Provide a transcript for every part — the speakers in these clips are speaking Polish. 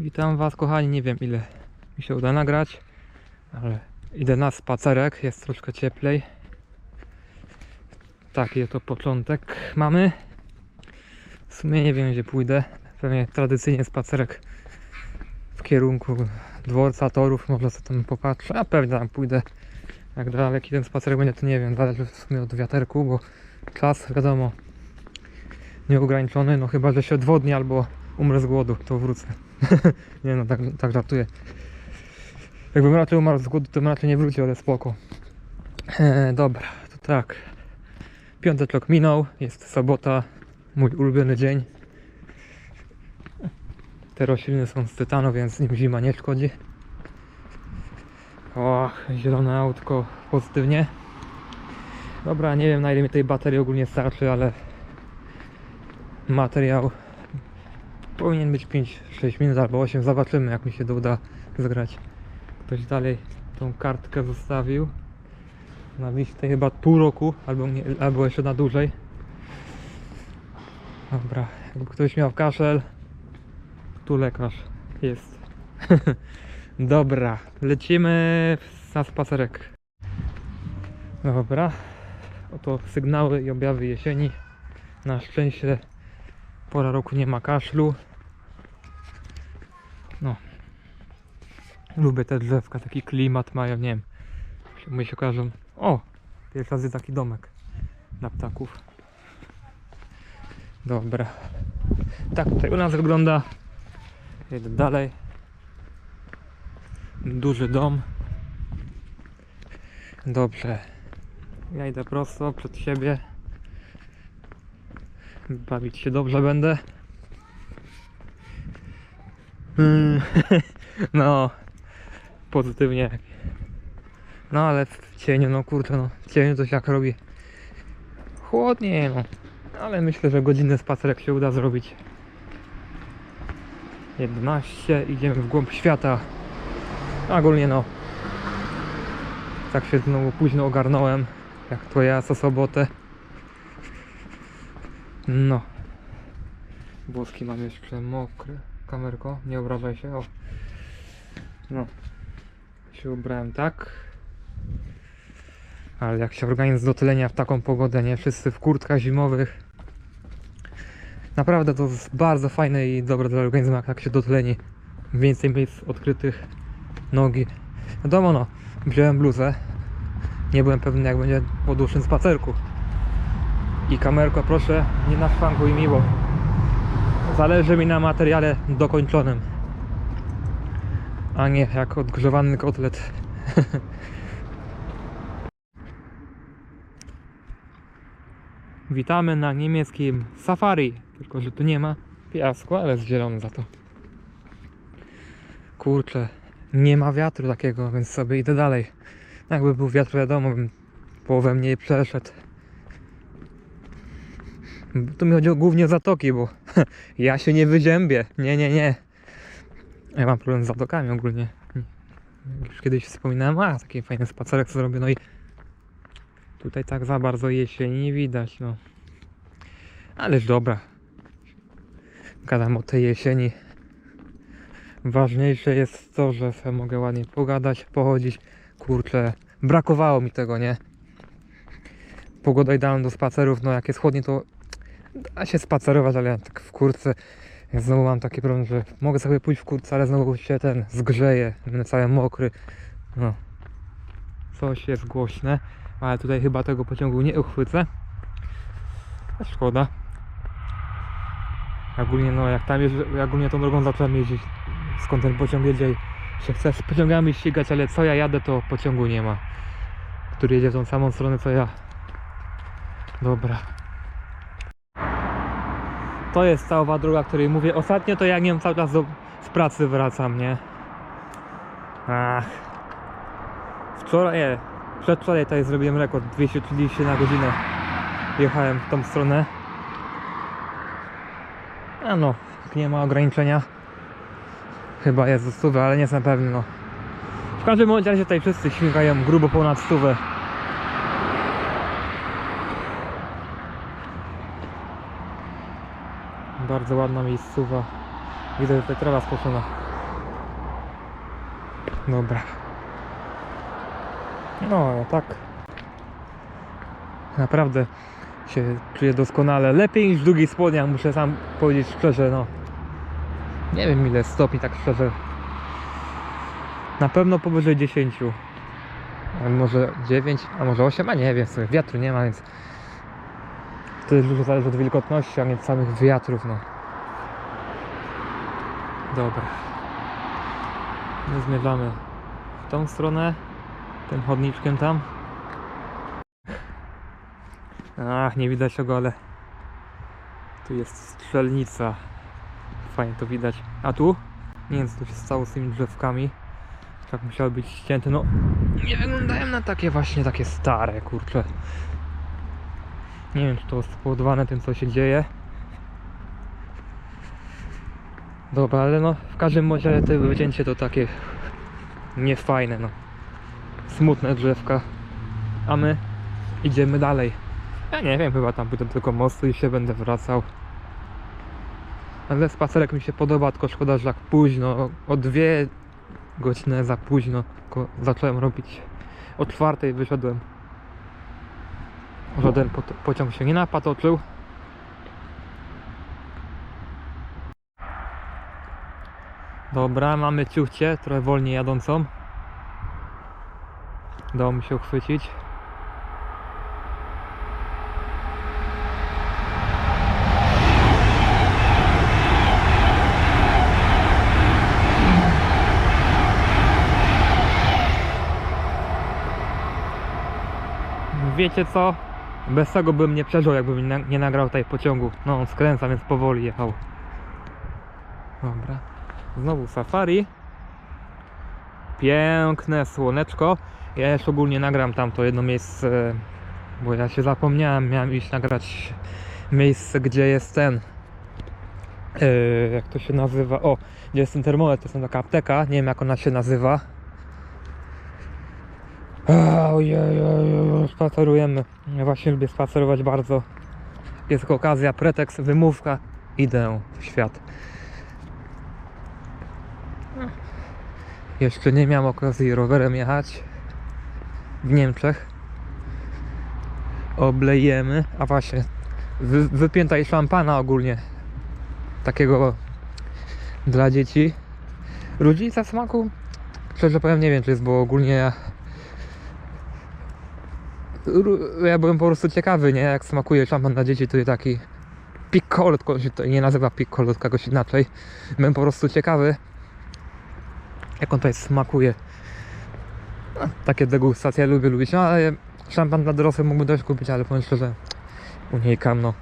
Witam Was kochani, nie wiem ile mi się uda nagrać, ale idę na spacerek, jest troszkę cieplej. Taki oto początek mamy. W sumie nie wiem gdzie pójdę, pewnie tradycyjnie spacerek w kierunku dworca, torów, może sobie tam popatrzę, a pewnie tam pójdę. Jak daleki ten spacerek będzie to nie wiem, zależy w sumie od wiaterku, bo czas wiadomo nieograniczony, no chyba, że się odwodni albo umrę z głodu, to wrócę. nie no, tak, tak żartuję. Jakbym raczej umarł z głodu, to bym raczej nie wrócił, ale spoko. E, dobra, to tak. Piąteczek minął, jest sobota, mój ulubiony dzień. Te rośliny są z tytanu, więc nim zima nie szkodzi. O, zielone autko pozytywnie. Dobra, nie wiem na ile mi tej baterii ogólnie starczy, ale materiał powinien być 5-6 minut albo 8. Zobaczymy jak mi się to uda zgrać. Ktoś dalej tą kartkę zostawił. Na listę chyba pół roku albo, nie, albo jeszcze na dłużej. Dobra, jakby ktoś miał kaszel, tu lekarz jest. Dobra, lecimy na spacerek. Dobra, oto sygnały i objawy jesieni. Na szczęście pora roku nie ma kaszlu. No. Lubię te drzewka, taki klimat mają, nie wiem. Mi się kojarzą. O! Pierwszy raz taki domek dla ptaków. Dobra. Tak tutaj u nas wygląda. Jedę dalej. Duży dom. Dobrze. Ja idę prosto przed siebie. Bawić się dobrze będę. Mm, No, pozytywnie. No ale w cieniu, no kurczę, no w cieniu się jak robi. Chłodniej, no. Ale myślę, że godzinny spacerek się uda zrobić. 11, idziemy w głąb świata. Ogólnie no. Tak się znowu późno ogarnąłem, jak to ja co sobotę. No. Włoski mam jeszcze mokre. Kamerko, nie obrażaj się. O. No. Się ubrałem tak. Ale jak się organizm do tylenia w taką pogodę, nie? Wszyscy w kurtkach zimowych. Naprawdę to jest bardzo fajne i dobre dla organizmu, jak tak się dotleni. Więcej miejsc odkrytych, nogi. Wiadomo no, wziąłem bluzę. Nie byłem pewny jak będzie po dłuższym spacerku. I kamerko proszę, nie naszwankuj mi, bo zależy mi na materiale dokończonym. A nie jak odgrzewany kotlet. Witamy na niemieckim safari. Tylko, że tu nie ma piasku, ale jest zielony za to. Kurczę, nie ma wiatru takiego, więc sobie idę dalej. Jakby był wiatr, wiadomo, bym połowę mniej przeszedł. Tu mi chodzi o głównie o zatoki, bo ja się nie wyziębię. Nie, nie, nie. Ja mam problem z zatokami ogólnie. Już kiedyś wspominałem, a taki fajny spacerek co zrobię, no i tutaj tak za bardzo jesieni nie widać, no. Ależ dobra. Gadam o tej jesieni. Ważniejsze jest to, że mogę ładnie pogadać, pochodzić. Kurczę, brakowało mi tego, nie? Pogoda idealna do spacerów, no jak jest chłodniej to da się spacerować, ale tak w kurtce ja znowu mam taki problem, że mogę sobie pójść w kurtce, ale znowu się ten zgrzeje, będę cały mokry. No. Coś jest głośne, ale tutaj chyba tego pociągu nie uchwycę. Szkoda. Ogólnie no jak tam jeżdżę, ja ogólnie tą drogą zacząłem jeździć skąd ten pociąg jedzie się chcę z pociągami ścigać, ale co ja jadę to pociągu nie ma. Który jedzie w tą samą stronę co ja. Dobra. To jest ta owa droga, której mówię. Ostatnio to ja nie wiem, cały czas do, z pracy wracam, nie? Ach. Wczoraj, nie, przedwczoraj tutaj zrobiłem rekord 230 na godzinę. Jechałem w tą stronę. A no, nie ma ograniczenia. Chyba jest do stówy, ale nie jestem pewny, no. W każdym razie tutaj wszyscy śmigają grubo ponad stówę. Bardzo ładna miejscowa. Widzę, że tutaj trawa skoszona. Dobra. No, tak. Naprawdę się czuję doskonale. Lepiej niż w długich spodniach, muszę sam powiedzieć szczerze, no. Nie wiem ile stopni, tak szczerze. Na pewno powyżej 10. A może 9, a może 8, a nie wiem sobie. Wiatru nie ma, więc to dużo zależy od wilgotności, a nie od samych wiatrów, no. Dobra. My zmierzamy w tą stronę, tym chodniczkiem tam. Ach, nie widać tego, ale tu jest strzelnica. Fajnie to widać. A tu? Nie wiem co tu się stało z tymi drzewkami. Tak musiały być ścięte. No, nie wyglądają na takie właśnie takie stare, kurcze. Nie wiem, czy to spowodowane tym, co się dzieje. Dobra, ale no, w każdym razie to wycięcie to takie niefajne, no. Smutne drzewka. A my idziemy dalej. Ja nie wiem, chyba tam do tego mostu i się będę wracał. Ale spacerek mi się podoba, tylko szkoda, że tak późno. O dwie godziny za późno tylko zacząłem robić. O czwartej wyszedłem. Żaden pociąg się nie napatoczył. Dobra, mamy ciuchcie, trochę wolniej jadącą. Dało mi się uchwycić. Wiecie co? Bez tego bym nie przeżył, jakbym nie, na- nie nagrał tutaj pociągu. No, on skręca, więc powoli jechał. Dobra. Znowu safari. Piękne słoneczko. Ja jeszcze ogólnie nagram tam to jedno miejsce, bo ja się zapomniałem, miałem iść nagrać miejsce, gdzie jest ten. Yy, jak to się nazywa? O, gdzie jest ten termometr, to jest taka apteka, nie wiem jak ona się nazywa. Spacerujemy. Ja właśnie lubię spacerować bardzo. Jest okazja, pretekst, wymówka. Idę w świat. Jeszcze nie miałem okazji rowerem jechać w Niemczech. Oblejemy. A właśnie, wy, wypięta i szampana ogólnie. Takiego dla dzieci. Różnica smaku? Szczerze powiem, nie wiem, czy jest, bo ogólnie ja ja byłem po prostu ciekawy, nie? Jak smakuje szampan dla dzieci, to jest taki piccolo, tylko się to nie nazywa piccolo, tylko inaczej. Byłem po prostu ciekawy, jak on tutaj smakuje. Takie degustacje lubię lubić, no ale szampan dla dorosłych mógłbym też kupić, ale powiem szczerze, unikam, no.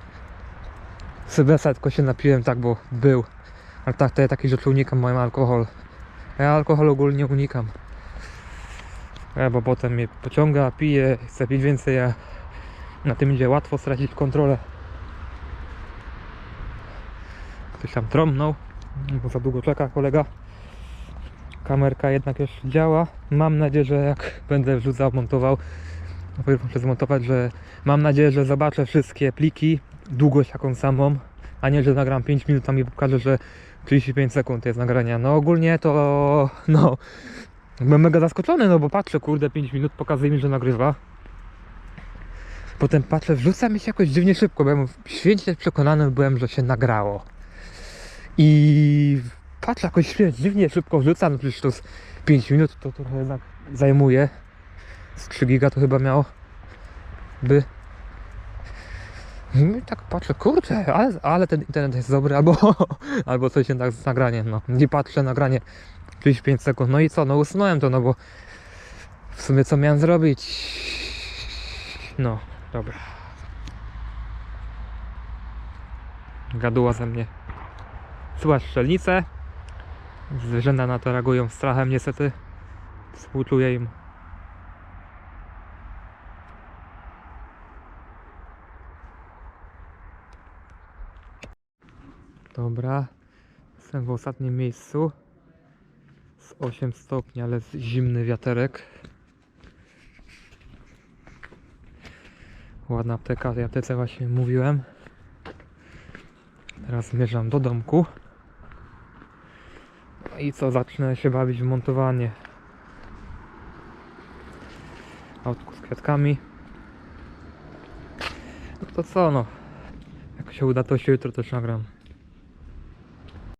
Sylwestra tylko się napiłem, tak, bo był. Ale tak, to ja takich rzeczy unikam, mają alkohol. Ja alkohol ogólnie unikam. Bo potem mnie pociąga, pije, chce pić więcej, a na tym idzie łatwo stracić kontrolę. Ktoś tam trąbnął, bo za długo czeka kolega. Kamerka jednak już działa. Mam nadzieję, że jak będę wrzucał, montował, muszę zmontować, że mam nadzieję, że zobaczę wszystkie pliki, długość jaką samą, a nie, że nagram 5 minut, a mi pokaże, że 35 sekund jest nagrania. No ogólnie to, no, Byłem mega zaskoczony, no bo patrzę, kurde, 5 minut pokazuje mi, że nagrywa. Potem patrzę, wrzuca mi się jakoś dziwnie szybko, byłem święcie przekonany byłem, że się nagrało. I patrzę, jakoś dziwnie szybko wrzuca, no przecież to z 5 minut to trochę jednak zajmuje. Z 3 giga to chyba miało by. No i tak patrzę, kurczę, ale, ale ten internet jest dobry, albo, albo coś jednak z nagraniem, no. Nie patrzę, nagranie 35 sekund. No i co? No usunąłem to, no bo w sumie co miałem zrobić? No, dobra. Gaduła ze mnie. Słychać strzelnicę. Zwierzęta na to reagują strachem niestety. Współczuję im. Dobra. Jestem w ostatnim miejscu 8 stopni, ale zimny wiaterek. Ładna apteka, tej aptece właśnie mówiłem. Teraz zmierzam do domku. No I co, zacznę się bawić w montowanie autku z kwiatkami. No to co no, jak się uda to się jutro też nagram.